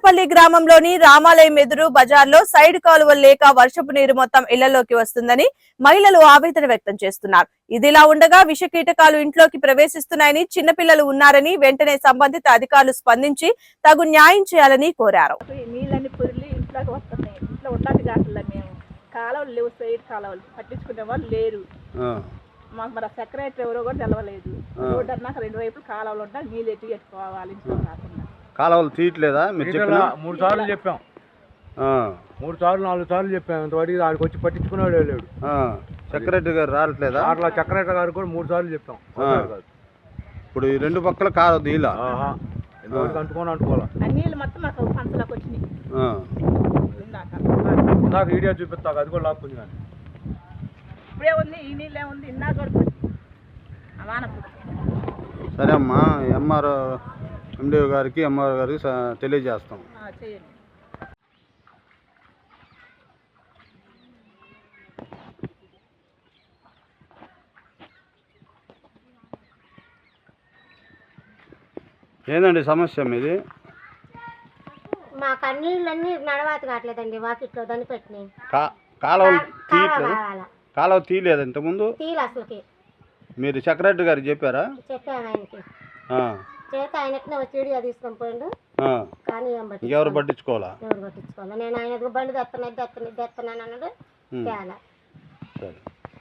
తాడపల్లి గ్రామంలోని రామాలయం ఎదురు బజార్లో సైడ్ కాలువలు లేక వర్షపు నీరు మొత్తం ఇళ్ళలోకి వస్తుందని మహిళలు ఆవేదన వ్యక్తం చేస్తున్నారు. ఇదిలా ఉండగా విష కీటకాలు ఇంట్లోకి ప్రవేశిస్తున్నాయని చిన్నపిల్లలు ఉన్నారని వెంటనే సంబంధిత అధికారులు స్పందించి తగు న్యాయం చేయాలని కోరారు. కాలువలు లేవు సైడ్ కాలువలు. పట్టించుకునే వాళ్ళు లేరు. మాకు మరి సెక్రటరీ ఎవరో కూడా తెలవలేదు. రోడ్డు అన్నాక రెండు వైపులు కాలువలు ఉంటాయి నీళ్ళు ఎత్తి పెట్టుకోవాలి ఇంట్లో కాకుండా కాలువలు తీయట్లేదా? మీరు చెప్పిన మూడు సార్లు చెప్పాం. ఆ, మూడు సార్లు నాలుగు సార్లు చెప్పాం. ఇంతవరకు ఆడికి వచ్చి పట్టించుకున్నాడు లేడు. ఆ, సెక్రటరీ గారు రావట్లేదా? అట్లా చక్రరేట గారు కూడా మూడు సార్లు చెప్పాం. ఆ. ఇప్పుడు ఈ రెండు పక్కల కారు ఆహా. ఇంతవరకు అంటుకొని అంటుకోవాలి నీళ్ళు నాకు వీడియో చూపిస్తా అది కూడా లాక్కుంది కానీ. ఇప్పుడే ఉంది ఈ నీళ్ళే ఉంది కూడా వానప్పుడు సరే అమ్మా ఎంఆర్ ఎండిఓ గారికి ఎంఆర్ గారికి తెలియజేస్తాం. ఆ, చేయండి ఏందండి సమస్య మీది? మా కన్నీళ్ళన్నీ నడవాత కావట్లేదండి వాకిట్లో దాన్ని పెట్టినాయి. కాలువ తీయట్లేదు? కావాలా? కాలువ తీయలేదు ఇంతకుముందు? తీలు అసలుకి. మీరు సెక్రటరీ గారికి చెప్పారా? చెప్పాను ఆయనకి. ఆ, చేత ఆయనకి వచ్చి వీడియో తీసుకొని పోయిండు. కానీ ఇంకెవరు పట్టించుకోవాలా? ఎవరు పట్టించుకోవాలి. నేను ఆయన బండి తెస్తున్నాను తెస్తున్నాను తెస్తున్నాను అన్నాడు. తేలా.